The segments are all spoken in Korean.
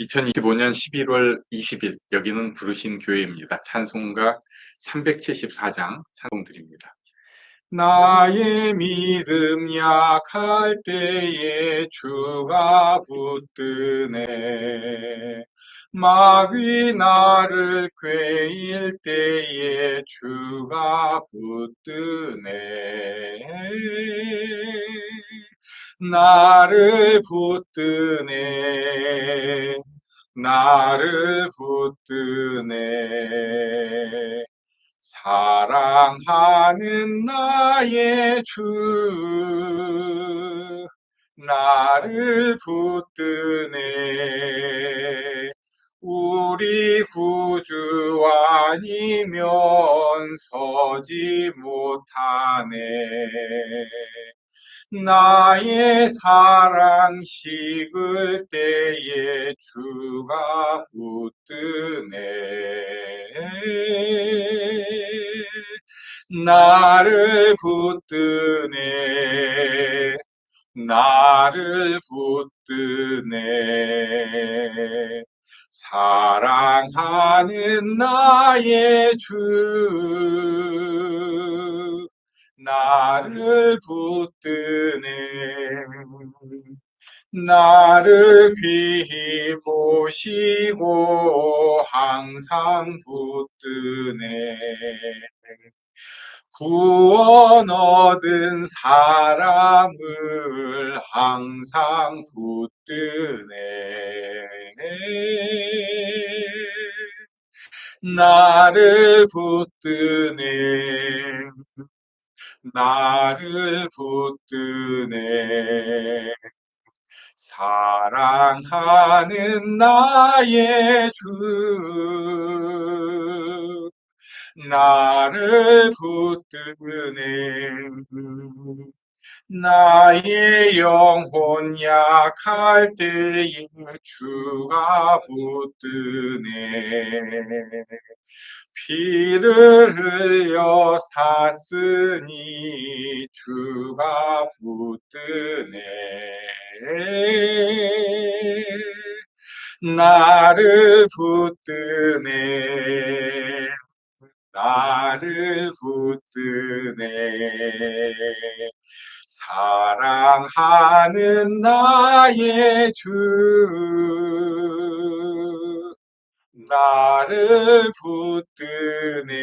2025년 11월 20일 여기는 부르신 교회입니다. 찬송가 374장 찬송 드립니다. 나의 믿음 약할 때에 주가 붙드네 마귀 나를 꾀일 때에 주가 붙드네 나를 붙드네. 나를 붙드네. 사랑하는 나의 주 나를 붙드네. 우리 구주 아니면 서지 못하네 나의 사랑 식을 때에 주가 붙드네. 나를 붙드네. 나를 붙드네. 사랑하는 나의 주 나를 붙드네 나를 귀히 보시고 항상 붙드네. 구원 얻은 사람을 항상 붙드네. 나를 붙드네 나를 붙드네. 사랑하는 나의 주 나를 붙드네. 나의 영혼 약할 때에 주가 붙드네 피를 흘려 샀으니 주가 붙드네. 나를 붙드네. 나를 붙드네. 사랑하는 나의 주 나를 붙드네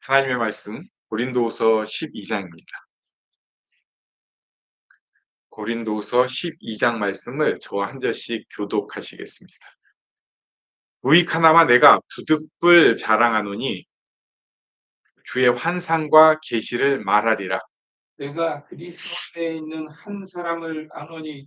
하나님의 말씀 고린도서 12장입니다. 고린도서 12장 말씀을 저와 한 절씩 교독하시겠습니다. 우익하나마 내가 부득불 자랑하노니 주의 환상과 계시를 말하리라. 내가 그리스도에 있는 한 사람을 아노니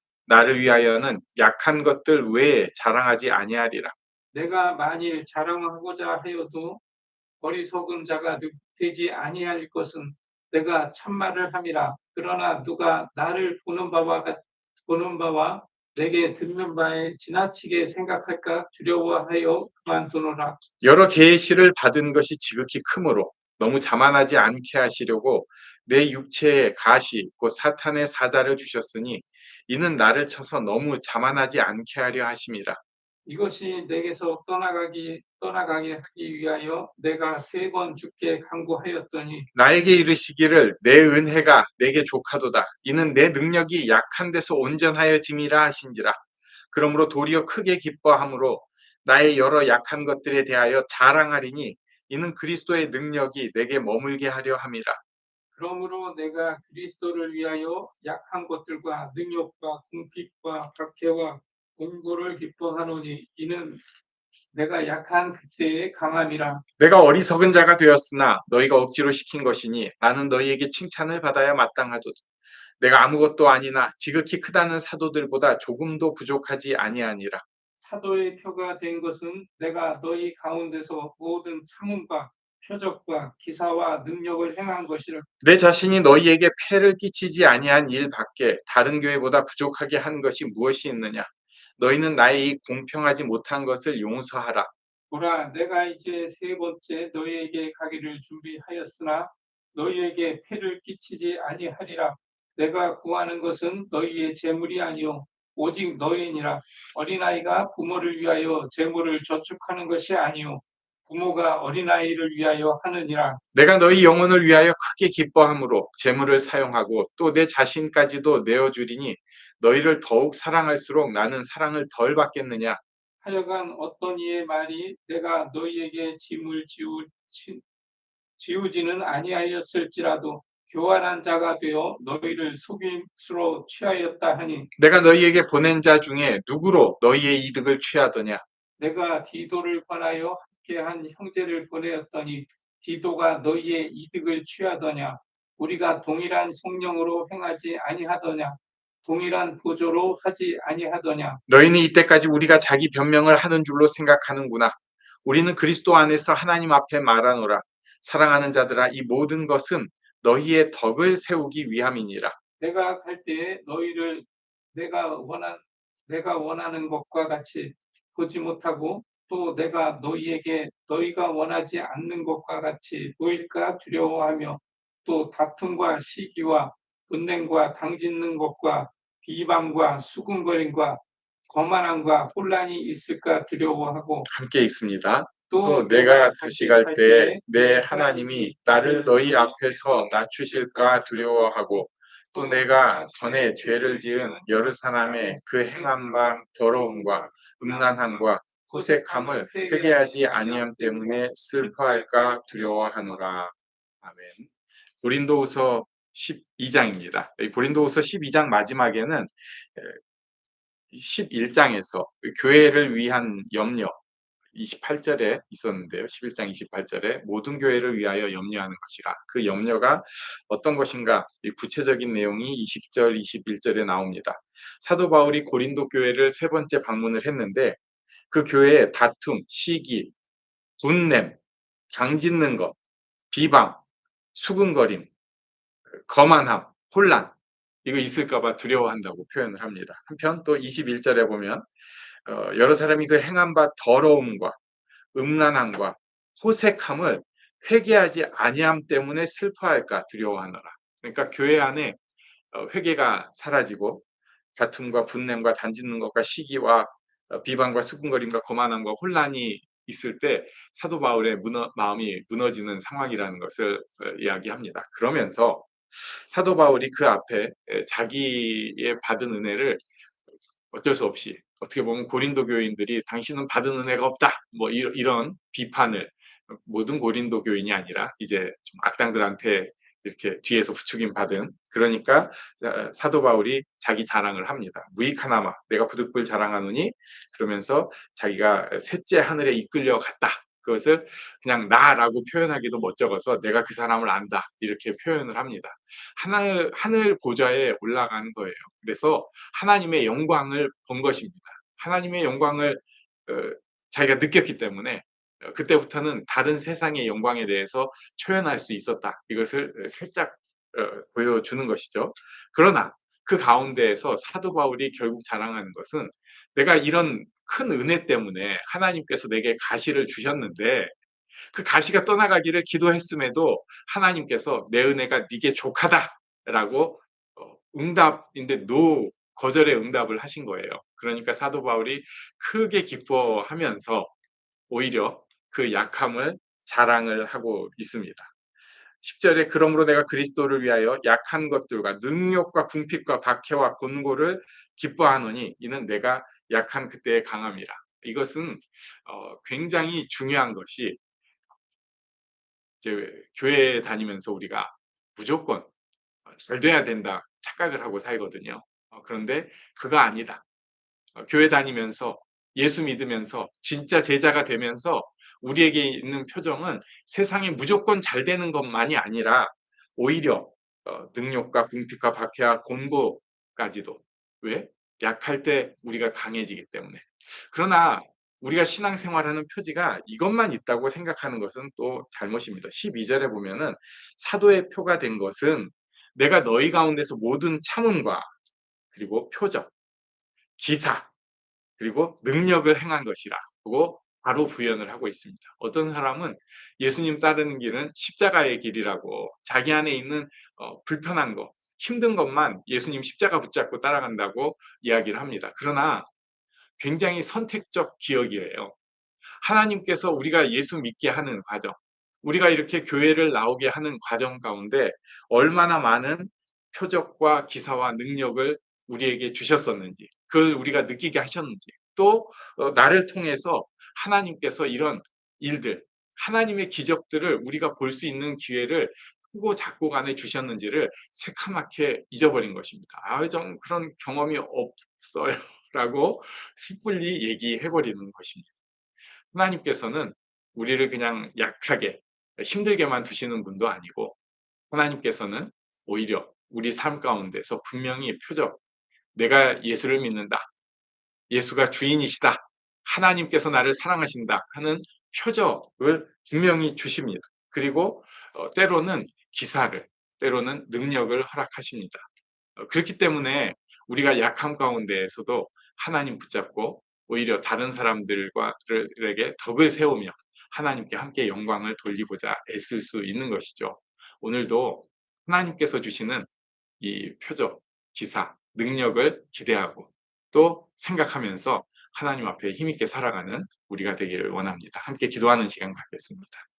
나를 위하여는 약한 것들 외에 자랑하지 아니하리라. 내가 만일 자랑하고자 하여도 어리석은 자가 되- 되지 아니할 것은 내가 참말을 함이라. 그러나 누가 나를 보는 바와 같- 보는 바와 내게 듣는 바에 지나치게 생각할까 두려워하여 그만두노라. 여러 계시를 받은 것이 지극히 크므로 너무 자만하지 않게 하시려고 내 육체에 가시 곧 사탄의 사자를 주셨으니 이는 나를 쳐서 너무 자만하지 않게 하려 하심이라. 이것이 내게서 떠나가기 떠나가게 하기 위하여 내가 세 번 죽게 강구하였더니 나에게 이르시기를 내 은혜가 내게 족하도다. 이는 내 능력이 약한 데서 온전하여짐이라 하신지라. 그러므로 도리어 크게 기뻐함으로 나의 여러 약한 것들에 대하여 자랑하리니 이는 그리스도의 능력이 내게 머물게 하려 함이라. 그러므로 내가 그리스도를 위하여 약한 것들과 능력과 궁핍과 박해와 공고를 기뻐하노니 이는 내가 약한 그때의 강함이라 내가 어리석은 자가 되었으나 너희가 억지로 시킨 것이니 나는 너희에게 칭찬을 받아야 마땅하도다. 내가 아무것도 아니나 지극히 크다는 사도들보다 조금도 부족하지 아니하니라. 사도의 표가 된 것은 내가 너희 가운데서 모든 참음과 표적과 기사와 능력을 행한 것이라 내 자신이 너희에게 폐를 끼치지 아니한 일 밖에 다른 교회보다 부족하게 한 것이 무엇이 있느냐? 너희는 나의 이 공평하지 못한 것을 용서하라. 보라 내가 이제 세 번째 너희에게 가기를 준비하였으나 너희에게 폐를 끼치지 아니하리라 내가 구하는 것은 너희의 재물이 아니요 오직 너희니라 어린아이가 부모를 위하여 재물을 저축하는 것이 아니요 부모가 어린아이를 위하여 하느니라 내가 너희 영혼을 위하여 크게 기뻐함으로 재물을 사용하고 또 내 자신까지도 내어주리니 너희를 더욱 사랑할수록 나는 사랑을 덜 받겠느냐? 하여간 어떤 이의 말이 내가 너희에게 짐을 지우, 지, 지우지는 아니하였을지라도 교활한 자가 되어 너희를 속임수로 취하였다 하니 내가 너희에게 보낸 자 중에 누구로 너희의 이득을 취하더냐? 내가 디도를 권하여 함께한 형제를 보내었더니 디도가 너희의 이득을 취하더냐 우리가 동일한 성령으로 행하지 아니하더냐 동일한 보조로 하지 아니하더냐 너희는 이때까지 우리가 자기 변명을 하는 줄로 생각하는구나. 우리는 그리스도 안에서 하나님 앞에 말하노라. 사랑하는 자들아 이 모든 것은 너희의 덕을 세우기 위함이니라. 내가 갈 때에 너희를 내가 원한 내가 원하는 것과 같이 보지 못하고 또 내가 너희에게 너희가 원하지 않는 것과 같이 보일까 두려워하며 또 다툼과 시기와 분냉과 당짓는 것과 비방과 수군거림과 거만함과 혼란이 있을까 두려워하고 함께 읽습니다. 또, 또 내가 다시 갈때내 하나님이 나를 너희 앞에서 낮추실까 두려워하고 또 내가 전에 죄를 지은 여러 사람의 그 행한 바 더러움과 음란함과 호색함을 회개하지 아니함 때문에 슬퍼할까 두려워하노라. 아멘. 고린도후서 12장입니다. 고린도후서 12장 마지막에는 11장에서 교회를 위한 염려 28절에 있었는데요. 11장 28절에 모든 교회를 위하여 염려하는 것이라. 그 염려가 어떤 것인가? 구체적인 내용이 20절, 21절에 나옵니다. 사도 바울이 고린도 교회를 세 번째 방문을 했는데 그 교회에 다툼, 시기, 분냄, 강짓는 것, 비방, 수근거림, 거만함, 혼란 이거 있을까봐 두려워한다고 표현을 합니다. 한편 또 21절에 보면 어, 여러 사람이 그 행한 바 더러움과 음란함과 호색함을 회개하지 아니함 때문에 슬퍼할까 두려워하노라. 그러니까 교회 안에 어, 회개가 사라지고 다툼과 분냄과 단짓는 것과 시기와 어, 비방과 수군거림과 거만함과 혼란이 있을 때 사도 바울의 무너, 마음이 무너지는 상황이라는 것을 어, 이야기합니다. 그러면서 사도 바울이 그 앞에 자기의 받은 은혜를 어쩔 수 없이 어떻게 보면 고린도 교인들이 당신은 받은 은혜가 없다 뭐 이런 비판을 모든 고린도 교인이 아니라 이제 좀 악당들한테 이렇게 뒤에서 부추김 받은 그러니까 사도 바울이 자기 자랑을 합니다. 무익하나마 내가 부득불 자랑하노니 그러면서 자기가 셋째 하늘에 이끌려 갔다. 그것을 그냥 나라고 표현하기도 멋쩍어서 내가 그 사람을 안다 이렇게 표현을 합니다. 하늘 하늘 보좌에 올라간 거예요. 그래서 하나님의 영광을 본 것입니다. 하나님의 영광을 어, 자기가 느꼈기 때문에 어, 그때부터는 다른 세상의 영광에 대해서 표현할 수 있었다. 이것을 살짝 어, 보여주는 것이죠. 그러나 그 가운데에서 사도 바울이 결국 자랑하는 것은 내가 이런 큰 은혜 때문에 하나님께서 내게 가시를 주셨는데 그 가시가 떠나가기를 기도했음에도 하나님께서 내 은혜가 네게 족하다라고 응답인데 노 거절의 응답을 하신 거예요. 그러니까 사도 바울이 크게 기뻐하면서 오히려 그 약함을 자랑을 하고 있습니다. 10절에 그러므로 내가 그리스도를 위하여 약한 것들과 능력과 궁핍과 박해와 곤고를 기뻐하노니 이는 내가 약한 그때의 강함이라. 이것은 어, 굉장히 중요한 것이 이제 교회 다니면서 우리가 무조건 잘 돼야 된다 착각을 하고 살거든요. 어, 그런데 그거 아니다. 어, 교회 다니면서 예수 믿으면서 진짜 제자가 되면서 우리에게 있는 표정은 세상에 무조건 잘 되는 것만이 아니라 오히려 어 능욕과 궁핍과 박해와 곤고까지도. 왜? 약할 때 우리가 강해지기 때문에. 그러나 우리가 신앙생활하는 표지가 이것만 있다고 생각하는 것은 또 잘못입니다. 12 절에 보면은 사도의 표가 된 것은 내가 너희 가운데서 모든 참음과 그리고 표적, 기사, 그리고 능력을 행한 것이라. 고 바로 부연을 하고 있습니다. 어떤 사람은 예수님 따르는 길은 십자가의 길이라고 자기 안에 있는 어 불편한 거, 힘든 것만 예수님 십자가 붙잡고 따라간다고 이야기를 합니다. 그러나 굉장히 선택적 기억이에요. 하나님께서 우리가 예수 믿게 하는 과정, 우리가 이렇게 교회를 나오게 하는 과정 가운데 얼마나 많은 표적과 기사와 능력을 우리에게 주셨었는지, 그걸 우리가 느끼게 하셨는지, 또어 나를 통해서 하나님께서 이런 일들, 하나님의 기적들을 우리가 볼 수 있는 기회를 크고 작고 간에 주셨는지를 새카맣게 잊어버린 것입니다. "아 전 그런 경험이 없어요."라고 섣불리 얘기해 버리는 것입니다. 하나님께서는 우리를 그냥 약하게 힘들게만 두시는 분도 아니고 하나님께서는 오히려 우리 삶 가운데서 분명히 표적, '내가 예수를 믿는다. 예수가 주인이시다. 하나님께서 나를 사랑하신다.' 하는 표적을 분명히 주십니다. 그리고 어 때로는 기사를, 때로는 능력을 허락하십니다. 어 그렇기 때문에 우리가 약함 가운데에서도 하나님 붙잡고 오히려 다른 사람들과 를 에게 덕을 세우며 하나님께 함께 영광을 돌리고자 애쓸 수 있는 것이죠. 오늘도 하나님께서 주시는 이 표적, 기사, 능력을 기대하고 또 생각하면서 하나님 앞에 힘있게 살아가는 우리가 되기를 원합니다. 함께 기도하는 시간 갖겠습니다.